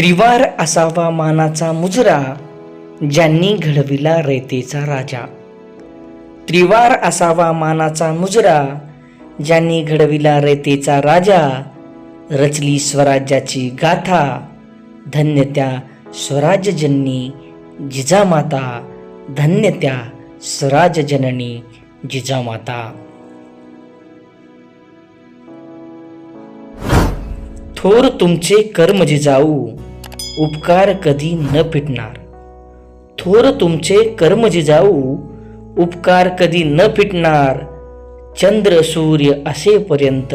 त्रिवार असावा मानाचा मुजरा ज्यांनी घडविला रयतेचा राजा. त्रिवार असावा मानाचा मुजरा ज्यांनी घडविला रयतेचा राजा. रचली स्वराज्याची गाथा धन्य त्या स्वराज्यजननी जिजामाता. धन्य त्या स्वराज्यजननी जिजामाता. थोर तुमचे कर्म जिजाऊ उपकार कधी न फिटणार. थोर तुमचे कर्म जिजाऊ उपकार कधी न फिटणार. चंद्र सूर्य असेपर्यंत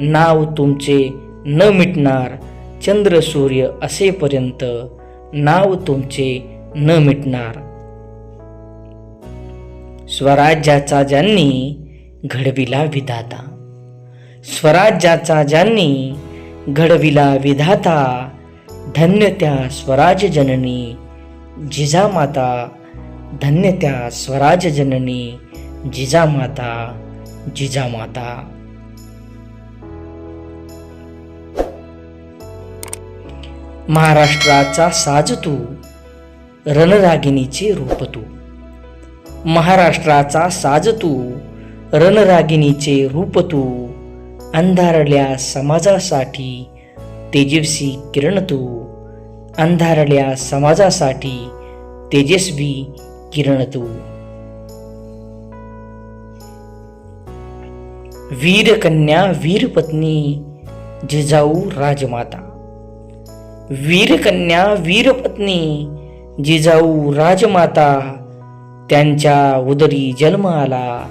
नाव तुमचे न मिटणार. चंद्र सूर्य असेपर्यंत नाव तुमचे न मिटणार. स्वराज्याचा ज्यांनी घडविला विधाता. स्वराज्याचा ज्यांनी घडविला विधाता धन्य त्या स्वराज जननी. जिजामाता धन्य त्या स्वराज जननी. जिजामाता जिजामाता महाराष्ट्राचा साज तू रणरागिणीचे रूप तू महाराष्ट्राचा साज तू रणरागिणीचे रूप तू अंधारल्या समाजासाठी तेजस्वी किरण तू. अंधारल्या समाजासाठी तेजस्वी किरण तू. वीरकन्या वीरपत्नी जिजाऊ राजमाता. वीरकन्या वीरपत्नी जिजाऊ राजमाता त्यांच्या उदरी जन्म आला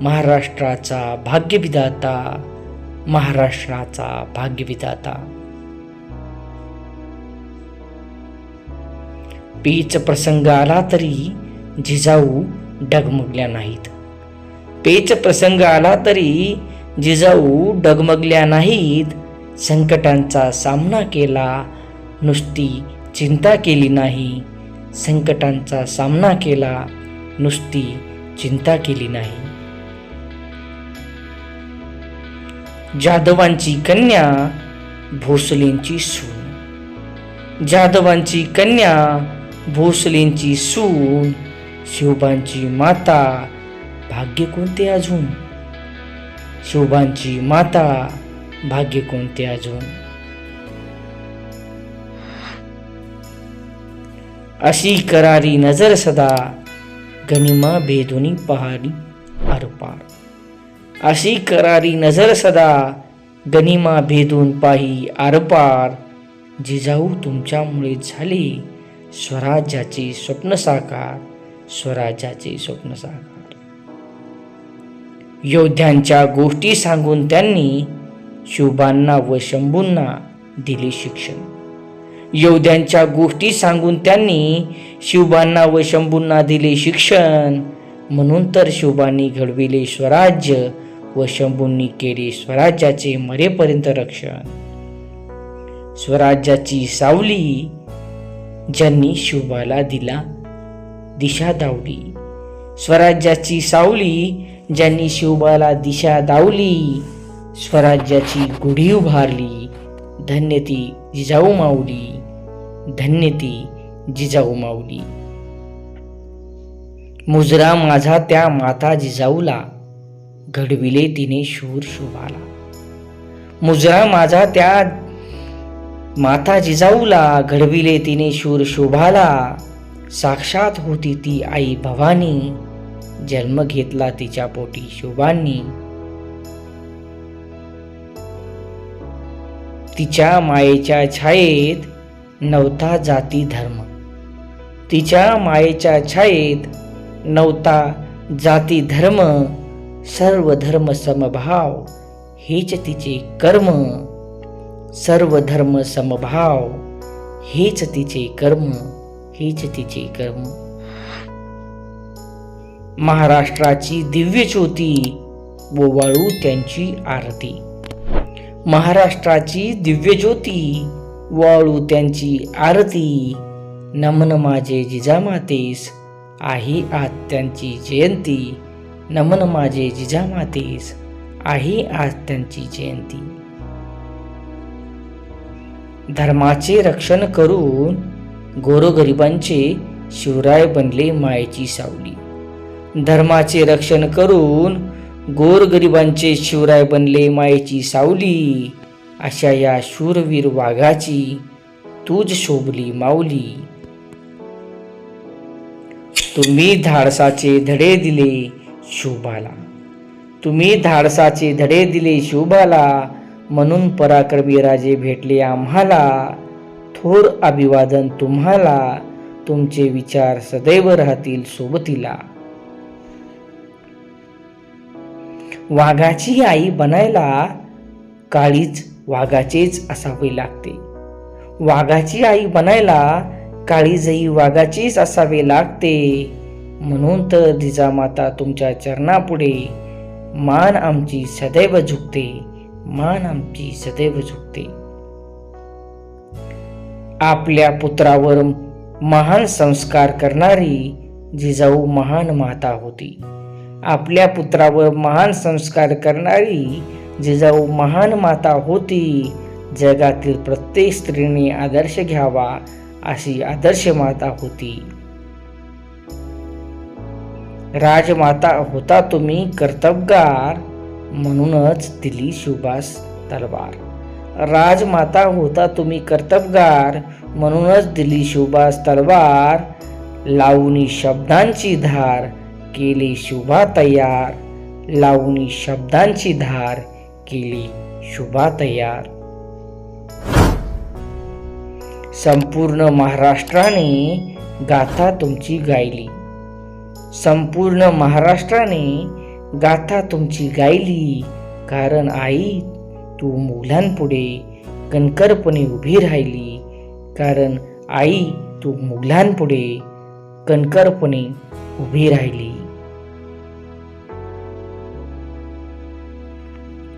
महाराष्ट्राचा भाग्यविधाता महाराष्ट्राचा भाग्यविधाता. पेच प्रसंग आला तरी जिजाऊ डगमगल्या नाहीत. पेच प्रसंग आला तरी जिजाऊ डगमगल्या नाहीत. संकटांचा सामना केला नुसती चिंता केली नाही. संकटांचा सामना केला नुसती चिंता केली नाही. जाधवांची कन्या भोसलेंची सून. जाधवांची कन्या भोसलेंची सून शिवबांची माता भाग्य कोणते अजून? शिवबांची माता भाग्य कोणते अजून? अशी करारी नजर सदा गनिमा भेदुनी पहाडी आरपार. अशी करारी नजर सदा गनिमा भेदून पाही आरपार जिजाऊ तुमच्यामुळे झाले स्वराज्याचे स्वप्न साकार स्वराज्याचे स्वप्न साकार. योद्ध्यांच्या गोष्टी सांगून त्यांनी शिवबांना व शंभूंना दिले शिक्षण. योद्ध्यांच्या गोष्टी सांगून त्यांनी शिवबांना व शंभूंना दिले शिक्षण. म्हणून तर शिवबांनी घडविले स्वराज्य व शंभूंनी केले स्वराज्याचे मरेपर्यंत रक्षण. स्वराज्याची सावली ज्यांनी शिवबाला दिला. दिशा दावली. स्वराज्याची सावली. ज्यांनी शिवबाला दिशा दावली. स्वराज्याची गुढी उभारली. धन्य ती जिजाऊ माऊली. धन्य ती जिजाऊ माऊली. मुजरा माझा त्या माता जिजाऊला. घडविले तिने शूर शोभाला. मुजरा माझा त्या माता जिजाऊला घडविले तिने शूर शोभाला. साक्षात होती ती आई भवानी जन्म घेतला तिच्या पोटी शोभांनी. तिच्या मायेच्या छायेत नव्हता जाती धर्म. तिच्या मायेच्या छायेत नव्हता जाती धर्म. सर्व धर्म समभाव हेच तिचे कर्म. सर्व धर्म समभाव हेच तिचे कर्म हेच तिचे कर्म. महाराष्ट्राची दिव्य ज्योती ओवाळू त्यांची आरती. महाराष्ट्राची दिव्य ज्योती वाळू त्यांची आरती. नमन माझे जिजामातेस आहे आज त्यांची जयंती. नमन माझे जिजामातेस आहे आज त्यांची जयंती. धर्माचे रक्षण करून गोरगरिबांचे शिवराय बनले मायेची सावली. धर्माचे रक्षण करून गोरगरिबांचे शिवराय बनले मायेची सावली. अशा या शूरवीर वाघाची तूज शोभली माऊली. तुम्ही धाडसाचे धडे दिले शोभाला. तुम्ही धाडसाचे धडे दिले शोभाला. म्हणून पराक्रमी राजे भेटले आम्हाला. थोर अभिवादन तुम्हाला. तुमचे विचार सदैव राहतील सोबतीला. वाघाची आई बनायला काळीच वाघाचेच असावे लागते. वाघाची आई बनायला काळीजही वाघाचीच असावे लागते. म्हणून तर जिजामाता तुमच्या चरणापुढे मान आमची सदैव झुकते. मान आमची सदैव झुकते. आपल्या पुत्रावर महान संस्कार करणारी जिजाऊ महान माता होती. आपल्या पुत्रावर महान संस्कार करणारी जिजाऊ महान माता होती. जगातील प्रत्येक स्त्रीने आदर्श घ्यावा अशी आदर्श माता होती. राजमाता होता तुम्ही कर्तबगार. म्हणूनच दिली सुभाष तलवार. राजमाता होता तुम्ही कर्तबगार म्हणूनच दिली सुभाष तलवार. लावणी शब्दांची धार केली शुभा तयार. लावणी शब्दांची धार केली शुभा तयार. संपूर्ण महाराष्ट्राने गाथा तुमची गायली. संपूर्ण महाराष्ट्राने गाथा तुमची गायली. कारण आई तू मुलांपुढे कणकरपणे उभी राहिली. कारण आई तू मुलांपुढे कणकरपणे उभी राहिली.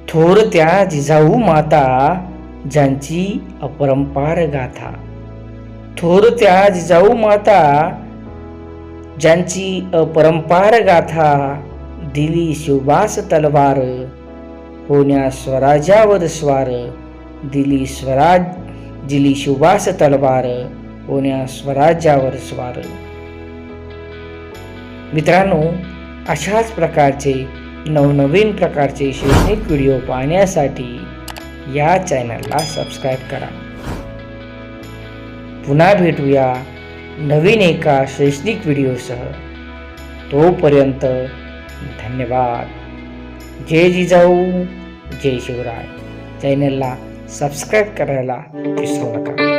थोर त्या जिजाऊ माता ज्यांची अपरंपार गाथा. थोर त्या जिजाऊ माता ज्यांची अपरंपार गाथा. दिली शिवबास तलवार होण्या स्वराज्यावर स्वार दिली स्वराज दिली शिवबास तलवार होण्या स्वराज्यावर स्वार. मित्रांनो अशाच प्रकारचे नवनवीन प्रकारचे शैक्षणिक व्हिडिओ पाहण्यासाठी या चॅनलला सबस्क्राईब करा. पुन्हा भेटूया नवीन एका शैक्षणिक व्हिडिओसह. तोपर्यंत धन्यवाद। जय जिजाऊ जय शिवराय। चॅनलला सबस्क्राईब करायला विसरू नका।